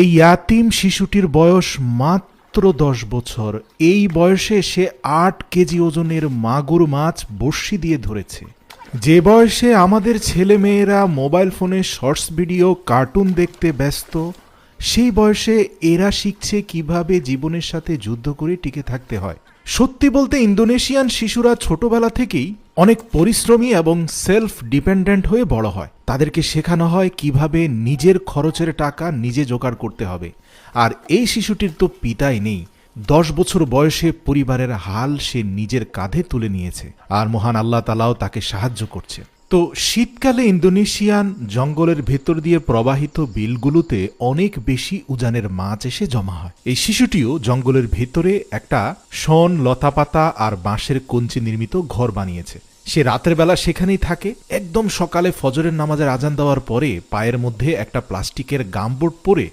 এই ইয়াতিম শিশুটির বয়স মাত্র দশ বছর। এই বয়সে সে আট কেজি ওজনের মাগুর মাছ বর্ষি দিয়ে ধরেছে। যে বয়সে আমাদের ছেলেমেয়েরা মোবাইল ফোনে শর্টস ভিডিও, কার্টুন দেখতে ব্যস্ত সেই বয়সে এরা শিখছে কীভাবে জীবনের সাথে যুদ্ধ করে টিকে থাকতে হয়। সত্যি বলতে ইন্দোনেশিয়ান শিশুরা ছোটবেলা থেকেই অনেক পরিশ্রমী এবং সেলফ ডিপেন্ডেন্ট হয়ে বড় হয়। তাদেরকে শেখানো হয় কীভাবে নিজের খরচের টাকা নিজে জোগাড় করতে হবে। আর এই শিশুটির তো পিতাই নেই। দশ বছর বয়সে পরিবারের হাল সে নিজের কাঁধে তুলে নিয়েছে। আর মহান আল্লাহ তালাও তাকে সাহায্য করছে তো শীতকালে ইন্দোনেশিয়ান জঙ্গলের ভেতর দিয়ে প্রবাহিত বিলগুলোতে অনেক বেশি উজানের মাছ এসে জমা হয়। এই শিশুটিও জঙ্গলের ভেতরে একটা শন, লতাপাতা আর বাঁশের কঞ্চি নির্মিত ঘর বানিয়েছে। সে রাতের বেলা সেখানেই থাকে। একদম সকালে ফজরের নামাজের আজান দেওয়ার পরে পায়ের মধ্যে একটা প্লাস্টিকের গামবোর্ড পরে